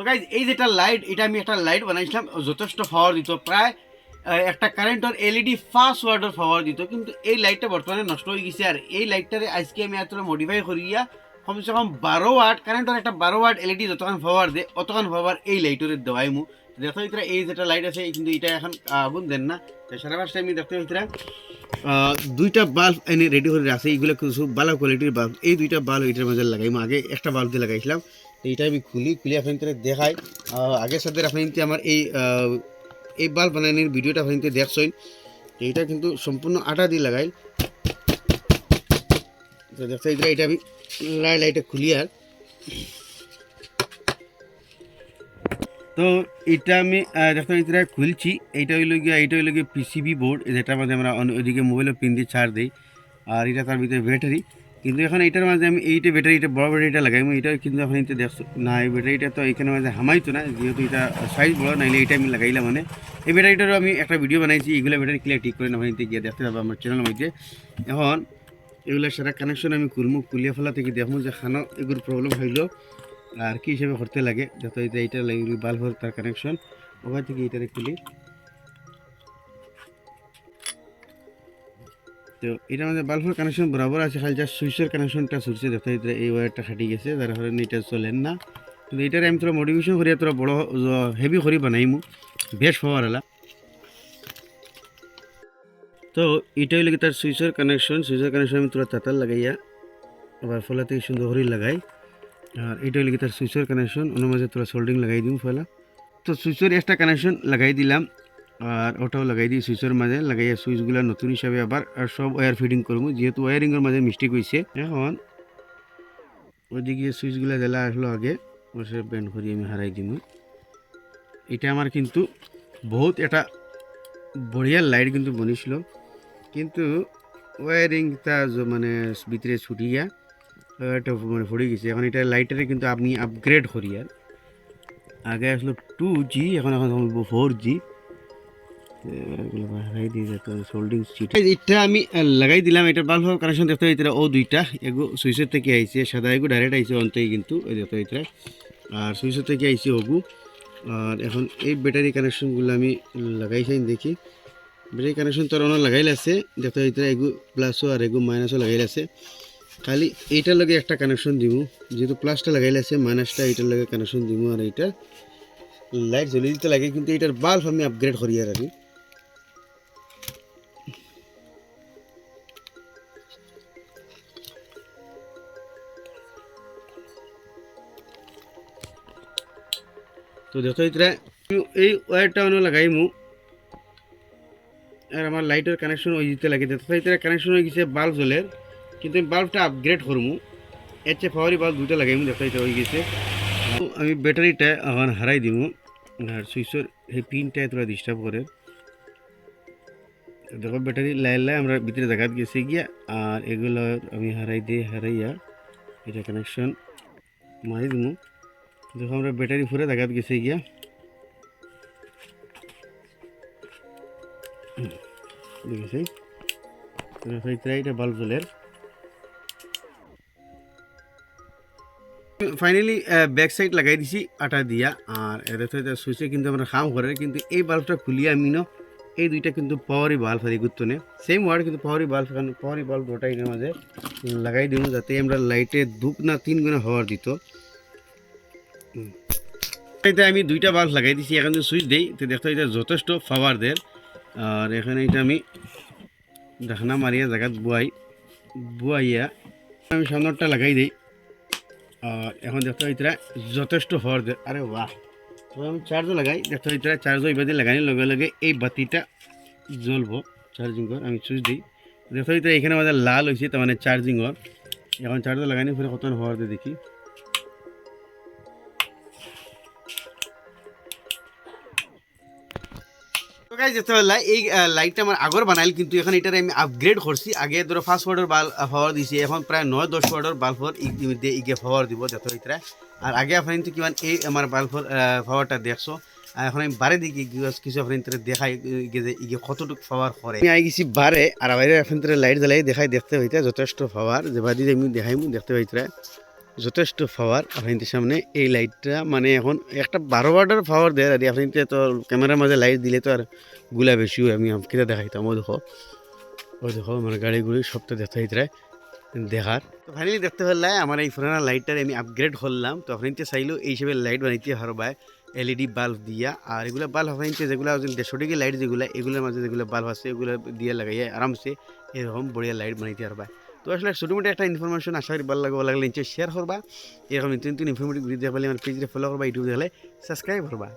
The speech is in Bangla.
তো গাইজ এই যেটা লাইট এটা আমি একটা লাইট বানাইছিলাম, যথেষ্ট পাওয়ার দিত। প্রায় একটা কারেন্টর এলইডি ফাস্ট ওয়ার্ডের পাওয়ার দিত, কিন্তু এই লাইটটা বর্তমানে নষ্ট হয়ে গেছে। আর এই লাইটটারে আজকে আমি এত মডিফাই করিয়া কমসে কম বারো ওয়াট কারেন্টর একটা বারো ওয়াট এলইডি যতক্ষণ পাওয়ার দে অতক্ষণ পাওয়ার এই লাইটের দেওয়াই মু দেখো এটা এই যেটা লাইট আছে কিন্তু এটা এখন আগুন দেন না। তো সারা পাঁচটা আমি দেখতে পাইছিলাম দুইটা বাল্ব এনে রেডি করে আছে এইগুলো কিছু ভালো কোয়ালিটির বাল্ব এই দুইটা বাল্ব এটার মাঝে লাগাই আগে একটা বাল্ব দিয়ে লাগাইছিলাম। এইটা আমি খুলি খুলি আপনাদের দেখাই। আগের সাথে আপনাদের আমার এই এই বাল্ব বানানির ভিডিওটা আপনাদের দেখছেন। এইটা কিন্তু সম্পূর্ণ আটা দিয়ে লাগাই। তো দেখতে এটা আমি লাই লাইটে খুলি আর। তো এটা আমি দেখতে এটা খুলছি। এইটা হইল গিয়ে, এইটা হইল গিয়ে পিসিবি বোর্ড যেটার মধ্যে আমরা ওইদিকে মোবাইলে পিন দিয়ে চার্জ দিই। আর এটা তার ভিতরে ব্যাটারি কিন্তু এখন এইটার মাঝে আমি এইটা ব্যাটারিটা, বড় ব্যাটারিটা লাগাই। এটা কিন্তু এখন এইটা দেখছ না এই ব্যাটারিটা তো এখানে মাঝে হামাইতো না, যেহেতু এটা সাইজ বড়, নাইলে এইটা আমি লাগাইলাম মানে। এই ব্যাটারিটারও আমি একটা ভিডিও বানাইছি এগুলো ব্যাটারি ক্লিয়ার ঠিক করে না ওখানে গিয়ে দেখতে পাবো আমার চ্যানেলের মধ্যে। এখন এগুলো সারা কানেকশন আমি খুলমু খুলিয়ে ফেলা থেকে দেখব যে খানো এগুলো প্রবলেম হইল আর কি হিসেবে করতে লাগে, যত এটা এইটা লাগবে বাল্বর তার কানেকশন ওখান থেকে এইটারে খুলি। তো এটা মধ্যে বাল্বের কানেকশন বরাবর আছে, খালি জাস্ট সুইচের কানেকশনটা সুইচে দেখতে এটা এই ওয়ারটা খাটি গেছে, যার কারণে এটা চলেন না। কিন্তু এটার আমি তোরা মডিফিকেশন করি, তোরা বড় হেভি করি বানাইমু। বেশ পাওয়ার এলা তো এটা হইলে কি তার সুইচের কানেকশন সুইচের কানেকশন আমি তোরা তাতার লাগাইয়া, আবার ফলা থেকে সুন্দর করে লাগাই। আর এটা হইলে কি তার সুইচের কানেকশন ওনার মাঝে তোরা সোল্ডিং লাগাই দিম ফলা। তো সুইচের একটা কানেকশন লাগাই দিলাম। আর ওটাও লাগাই দিই সুইচের মাঝে, লাগাইয়া সুইচগুলো নতুন হিসাবে আবার, আর সব ওয়্যার ফিটিং করব। যেহেতু ওয়ারিংয়ের মাঝে মিস্টেক হয়েছে এখন ওইদিকে সুইচগুলো জেলা আসলো আগে, বসে ব্যান্ড করি, আমি হারাই দিম। এটা আমার কিন্তু বহুত একটা বঢ়িয়া লাইট কিন্তু বনিছিল কিন্তু ওয়ারিংটা মানে ভিতরে ছুটিয়া ওয়ারটা মানে পড়ে গেছে। এখন এটা লাইটারে কিন্তু আপনি আপগ্রেড করি আর। আগে আসলো টু জি এখন এখন ফোর জি এটা আমি লাগাই দিলাম, এটা বাল্ব কানেকশন দেখতে এটা ও দুইটা, এগো সুইচের থেকে আইছে, সাদা এগো ডাইরেক্ট আইছে অন্তেই কিন্তু দেখতে এটা আর সুইচের থেকে আইছে ওগু। আর এখন এই ব্যাটারি কানেকশনগুলো আমি লাগাইছি দেখি। ব্যাটারি কানেকশন তোর অনেক লাগাইল আছে দেখতে এটা এগু প্লাসও আর এগু মাইনাসও লাগাইল আছে। খালি এইটার লগে একটা কানেকশন দিব যেহেতু প্লাসটা লাগাইল আছে মাইনাসটা এইটার লগে কানেকশন দিব আর এইটা। লাইট জ্বলি দিতে লাগে, কিন্তু এটার বাল্ব আমি আপগ্রেড করি আর তো দেখো এই ওয়্যারটা অন্য লাগাইমু। আর আমার লাইটের কানেকশন ওই দিতে লাগে। দেখো এটা কানেকশন হয়ে গেছে বাল্ব জ্বলের। কিন্তু আমি বাল্বটা আপগ্রেড করমু। এর চেয়ে পাওয়ারি বাল্ব দুটো লাগাইমু, দেখো এটা হয়ে গেছে। আমি ব্যাটারিটা এখন হারাই দিমু। আর সুইচের এই পিনটা তোরা ডিস্টার্ব করে। দেখো ব্যাটারি লাই লাই আমরা ভিতরে জায়গাত গেছে গিয়া। আর এগুলো আমি হারাই দিয়ে হারাইয়া এটা কানেকশন মারি দিমু। দেখো আমরা ব্যাটারি ফুরে জায়গাত গেছে গিয়া। বাল্ব ফাইনালি ব্যাক সাইড লাগাই দিছি, আটা দিয়া, আর এটা সুইচে কিন্তু আমরা খাম করে কিন্তু এই বাল্বটা খুলিয়ে আমি এই দুইটা কিন্তু পাওয়ারি বাল্ব আর গুরুত্ব নেই সেম ওয়ার্ড কিন্তু পাওয়ারি বাল্ব কারণ পাওয়ারি বাল্ব এর মাঝে লাগাই দিব যাতে আমরা লাইটে দুপ না তিন গুণা হওয়ার দিত। এটা আমি দুইটা বাল্ব লাগাই দিছি, এখন যদি সুইচ দেই, তো দেখতে এটা যথেষ্ট পাওয়ার দের আর এখানে এটা আমি ঢাকনা মারিয়া জায়গাত বুয়াই, বুয়াইয়া আমি সামনেরটা লাগাই দিই। আর এখন দেখতে এটা যথেষ্ট হওয়ার দের আরে বাহ। তো আমি চার্জও লাগাই দেখতে এটা চার্জও এবার লাগানোর লগে লগে এই বাতিটা জ্বলবো। চার্জিং কর আমি সুইচ দিই। দেখতে এটা এখানে আমাদের লাল হয়েছে তার মানে চার্জিংর এখন চার্জও লাগানি ফের কত হওয়ার দিয়ে দেখি। গাইজ যেতেবেলা এই লাইটটা আমার আগর বানাইল, কিন্তু এখন এটার আমি আপগ্রেড করছি আগে ধরো ফার্স্ট ওয়ার্ডের বাল পাওয়ার দিছি, এখন প্রায় নয়, দশ ওয়ার্ডের বাল্বর দিয়ে ইগে পাওয়ার দিব যত এটা আর আগে আপনার কিন্তু কিমান এই আমার বাল্বর পাওয়ারটা দেখছ। এখন আমি বারে দিকে কিছু আপনার দেখাই যে ইগে কতটুকু পাওয়ার করে আমি আই গেছি বারে আর বাইরে আপনার লাইট জ্বালাই দেখাই দেখতে হইতে যথেষ্ট পাওয়ার যে বাদি আমি দেখাইমু, দেখতে পাইতরা যথেষ্ট পাওয়ার আপনাদের সামনে। এই লাইটটা মানে এখন, একটা বারো ওয়াটের পাওয়ার দেয় আর আপনি তো ক্যামেরার মাঝে লাইট দিলে তো আরগুলা বেশি আমি কিনা দেখাইতাম ও দেখো। ও দেখো আমার গাড়িগুলি সবটা দেখা হইতে দেখার তো ফাইনালি দেখতে পারলাই আমার এই পুরানা লাইটটার আমি আপগ্রেড করলাম। তো আপনি চাইলেও এই হিসেবে লাইট বানাইতে পারবায় এলইডি বাল্ব দিয়া। আর এগুলো বাল্ব আপনার যেগুলো দেড়শো টাকা লাইট যেগুলো এগুলোর মাঝে যেগুলো বাল্ব আছে এগুলো দিয়ে লাগাইয়া আরামসে এরকম বড়িয়া লাইট বানাইতে পারবায় তো আসলে ছোটো মোটো একটা ইনফরমেশন আশা করি ভালো লাগবে লাগলে নিচে শেয়ার করবা। এরকম নতুন নতুন ইনফরমেটিভ ভিডিও দেখলে আমার পেজে ফলো করবা ইউটিউব দেখলে সাবস্ক্রাইব করবা।